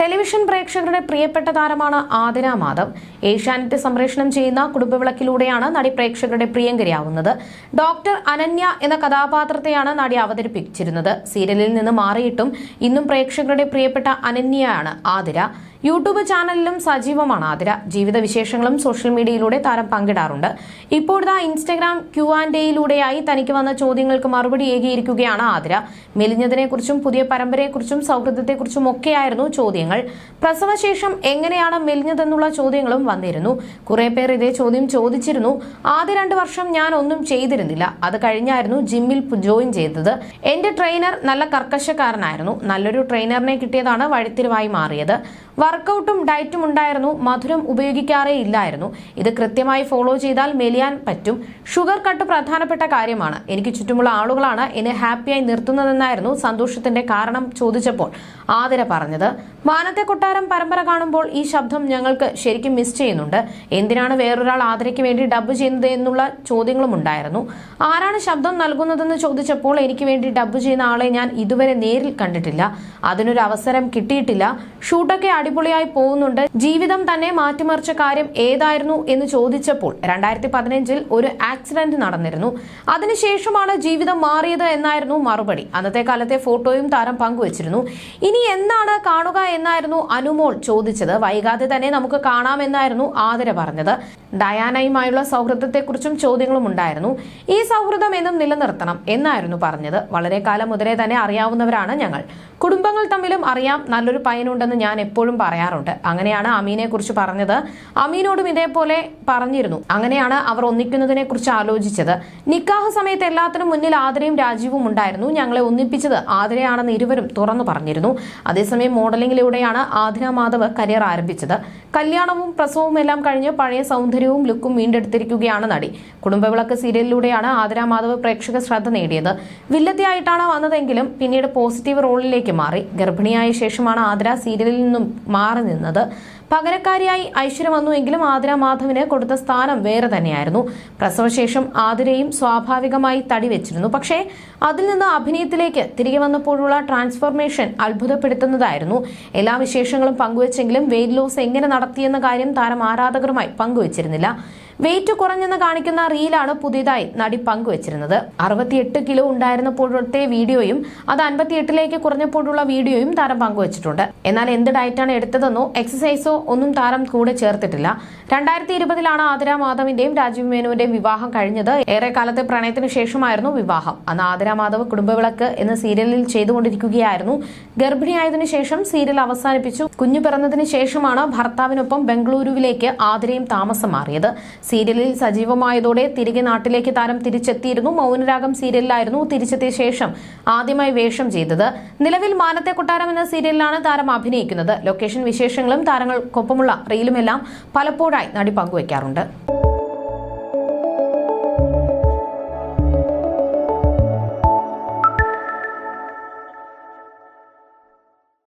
Television പ്രേക്ഷകരുടെ പ്രിയപ്പെട്ട താരമാണ് ആതിര മാധവ്. ഏഷ്യാനെറ്റ് സംപ്രേഷണം ചെയ്യുന്ന കുടുംബവിളക്കിലൂടെയാണ് നടി പ്രേക്ഷകരുടെ പ്രിയങ്കരിയാവുന്നത്. ഡോക്ടർ അനന്യ എന്ന കഥാപാത്രത്തെയാണ് നടി അവതരിപ്പിച്ചിരുന്നത്. സീരിയലിൽ നിന്ന് മാറിയിട്ടും ഇന്നും പ്രേക്ഷകരുടെ പ്രിയപ്പെട്ട അനന്യയാണ് ആതിര. യൂട്യൂബ് ചാനലിലും സജീവമാണ് ആതിര. ജീവിത വിശേഷങ്ങളും സോഷ്യൽ മീഡിയയിലൂടെ താരം പങ്കിടാറുണ്ട്. ഇപ്പോഴത്തെ ഇൻസ്റ്റഗ്രാം ക്യു ആൻഡ് എയിലൂടെയായി തനിക്ക് വന്ന ചോദ്യങ്ങൾക്ക് മറുപടി ഏകിയിരിക്കുകയാണ് ആതിര. മെലിഞ്ഞതിനെക്കുറിച്ചും പുതിയ പരമ്പരയെക്കുറിച്ചും സൗഹൃദത്തെക്കുറിച്ചും ഒക്കെയായിരുന്നു ചോദ്യങ്ങൾ. പ്രസവശേഷം എങ്ങനെയാണ് മെലിഞ്ഞതെന്നുള്ള ചോദ്യങ്ങളും വന്നിരുന്നു. കുറെ പേർ ഇതേ ചോദ്യം ചോദിച്ചിരുന്നു. ആദ്യ രണ്ട് വർഷം ഞാൻ ഒന്നും ചെയ്തിരുന്നില്ല. അത് കഴിഞ്ഞായിരുന്നു ജിമ്മിൽ ജോയിൻ ചെയ്തത്. എന്റെ ട്രെയിനർ നല്ല കർക്കശക്കാരനായിരുന്നു. നല്ലൊരു ട്രെയിനറിനെ കിട്ടിയതാണ് വഴിത്തിരിവായി മാറിയത്. വർക്കൗട്ടും ഡയറ്റും ഉണ്ടായിരുന്നു. മധുരം ഉപയോഗിക്കാറേ ഇല്ലായിരുന്നു. ഇത് കൃത്യമായി ഫോളോ ചെയ്താൽ മെലിയാൻ പറ്റും. ഷുഗർ കട്ട് പ്രധാനപ്പെട്ട കാര്യമാണ്. എനിക്ക് ചുറ്റുമുള്ള ആളുകളാണ് എന്നെ ഹാപ്പിയായി നിർത്തുന്നതെന്നായിരുന്നു സന്തോഷത്തിന്റെ കാരണം ചോദിച്ചപ്പോൾ ആതിര പറഞ്ഞത്. മാനത്തെ കൊട്ടാരം പരമ്പര കാണുമ്പോൾ ഈ ശബ്ദം ഞങ്ങൾക്ക് ശരിക്കും മിസ് ചെയ്യുന്നുണ്ട്. എന്തിനാണ് വേറൊരാൾ ആതിരയ്ക്ക് വേണ്ടി ഡബ് ചെയ്യുന്നത് എന്നുള്ള ചോദ്യങ്ങളും ഉണ്ടായിരുന്നു. ആരാണ് ശബ്ദം നൽകുന്നതെന്ന് ചോദിച്ചപ്പോൾ എനിക്ക് വേണ്ടി ഡബ് ചെയ്യുന്ന ആളെ ഞാൻ ഇതുവരെ നേരിൽ കണ്ടിട്ടില്ല. അതിനൊരു അവസരം കിട്ടിയിട്ടില്ല. ഷൂട്ടൊക്കെ അടിപൊളിയായി പോകുന്നുണ്ട്. ജീവിതം തന്നെ മാറ്റിമറിച്ച കാര്യം ഏതായിരുന്നു എന്ന് ചോദിച്ചപ്പോൾ രണ്ടായിരത്തി പതിനഞ്ചിൽ ഒരു ആക്സിഡന്റ് നടന്നിരുന്നു. അതിനുശേഷമാണ് ജീവിതം മാറിയത് എന്നായിരുന്നു മറുപടി. അന്നത്തെ കാലത്തെ ഫോട്ടോയും താരം പങ്കുവച്ചിരുന്നു. ഇനി എന്താണ് കാണുക എന്നായിരുന്നു അനുമോൾ ചോദിച്ചത്. വൈകാതെ തന്നെ നമുക്ക് കാണാമെന്നായിരുന്നു ആദര പറഞ്ഞത്. ഡയാനയുമായുള്ള സൗഹൃദത്തെക്കുറിച്ചും ചോദ്യങ്ങളും ഉണ്ടായിരുന്നു. ഈ സൗഹൃദം എന്നും നിലനിർത്തണം എന്നായിരുന്നു പറഞ്ഞത്. വളരെ കാലം മുതലേ തന്നെ അറിയാവുന്നവരാണ് ഞങ്ങൾ. കുടുംബങ്ങൾ തമ്മിലും അറിയാം. നല്ലൊരു പയനുണ്ടെന്ന് ഞാൻ എപ്പോഴും പറയാറുണ്ട്. അങ്ങനെയാണ് അമീനെ കുറിച്ച് പറഞ്ഞത്. അമീനോടും ഇതേപോലെ പറഞ്ഞിരുന്നു. അങ്ങനെയാണ് അവർ ഒന്നിക്കുന്നതിനെ കുറിച്ച് ആലോചിച്ചത്. നിക്കാഹ് സമയത്ത് എല്ലാത്തിനും മുന്നിൽ ആദരയും രാജീവും ഉണ്ടായിരുന്നു. ഞങ്ങളെ ഒന്നിപ്പിച്ചത് ആദരയാണെന്ന് ഇരുവരും തുറന്നു പറഞ്ഞിരുന്നു. അതേസമയം മോഡലിംഗിലൂടെയാണ് ആതിര മാധവ് കരിയർ ആരംഭിച്ചത്. കല്യാണവും പ്രസവവും എല്ലാം കഴിഞ്ഞ് പഴയ സൗന്ദര്യവും ലുക്കും വീണ്ടെടുത്തിരിക്കുകയാണ് നടി. കുടുംബവിളക്ക് സീരിയലിലൂടെയാണ് ആതിര മാധവ് പ്രേക്ഷക ശ്രദ്ധ നേടിയത്. വില്ലത്തിയായിട്ടാണ് വന്നതെങ്കിലും പിന്നീട് പോസിറ്റീവ് റോളിലേക്ക് മാറി. ഗർഭിണിയായ ശേഷമാണ് ആതിര സീരിയലിൽ നിന്നും മാറി നിന്നത്. പകരക്കാരിയായി ഐശ്വര്യ വന്നുവെങ്കിലും ആതിര മാധവിന് കൊടുത്ത സ്ഥാനം വേറെ തന്നെയായിരുന്നു. പ്രസവശേഷം ആതിരയും സ്വാഭാവികമായി തടി വെച്ചിരുന്നു. പക്ഷേ അതിൽ നിന്ന് അഭിനയത്തിലേക്ക് തിരികെ വന്നപ്പോഴുള്ള ട്രാൻസ്ഫോർമേഷൻ അത്ഭുതപ്പെടുത്തുന്നതായിരുന്നു. എല്ലാ വിശേഷങ്ങളും പങ്കുവച്ചെങ്കിലും വെയിറ്റ് ലോസ് എങ്ങനെ നടത്തിയെന്ന കാര്യം താരം ആരാധകരുമായി പങ്കുവച്ചിരുന്നില്ല. വെയിറ്റ് കുറഞ്ഞെന്ന് കാണിക്കുന്ന റീലാണ് പുതിയതായി നടി പങ്കുവച്ചിരുന്നത്. അറുപത്തിയെട്ട് കിലോ ഉണ്ടായിരുന്നപ്പോഴത്തെ വീഡിയോയും അത് അൻപത്തിയെട്ടിലേക്ക് കുറഞ്ഞപ്പോഴുള്ള വീഡിയോയും താരം പങ്കുവച്ചിട്ടുണ്ട്. എന്നാൽ എന്ത് ഡയറ്റാണ് എടുത്തതെന്നോ എക്സസൈസോ ഒന്നും താരം കൂടെ ചേർത്തിട്ടില്ല. രണ്ടായിരത്തി ഇരുപതിലാണ് ആതിര മാധവിന്റെയും രാജീവ് മേനുവിന്റെയും വിവാഹം കഴിഞ്ഞത്. ഏറെ കാലത്തെ പ്രണയത്തിന് ശേഷമായിരുന്നു വിവാഹം. അന്ന് ആതിര മാധവ് കുടുംബവിളക്ക് എന്ന സീരിയലിൽ ചെയ്തുകൊണ്ടിരിക്കുകയായിരുന്നു. ഗർഭിണിയായതിനു ശേഷം സീരിയൽ അവസാനിപ്പിച്ചു. കുഞ്ഞു പിറന്നതിന് ശേഷമാണ് ഭർത്താവിനൊപ്പം ബംഗളൂരുവിലേക്ക് ആതിരയും താമസം മാറിയത്. സീരിയലിൽ സജീവമായതോടെ തിരികെ നാട്ടിലേക്ക് താരം തിരിച്ചെത്തിയിരുന്നു. മൗനരാഗം സീരിയലിലായിരുന്നു തിരിച്ചെത്തിയ ശേഷം ആദ്യമായി വേഷം ചെയ്തത്. നിലവിൽ മാനത്തെ കൊട്ടാരം എന്ന സീരിയലിലാണ് താരം അഭിനയിക്കുന്നത്. ലൊക്കേഷൻ വിശേഷങ്ങളും താരങ്ങൾക്കൊപ്പമുള്ള റീലുമെല്ലാം പലപ്പോഴായി നടി പങ്കുവയ്ക്കാറുണ്ട്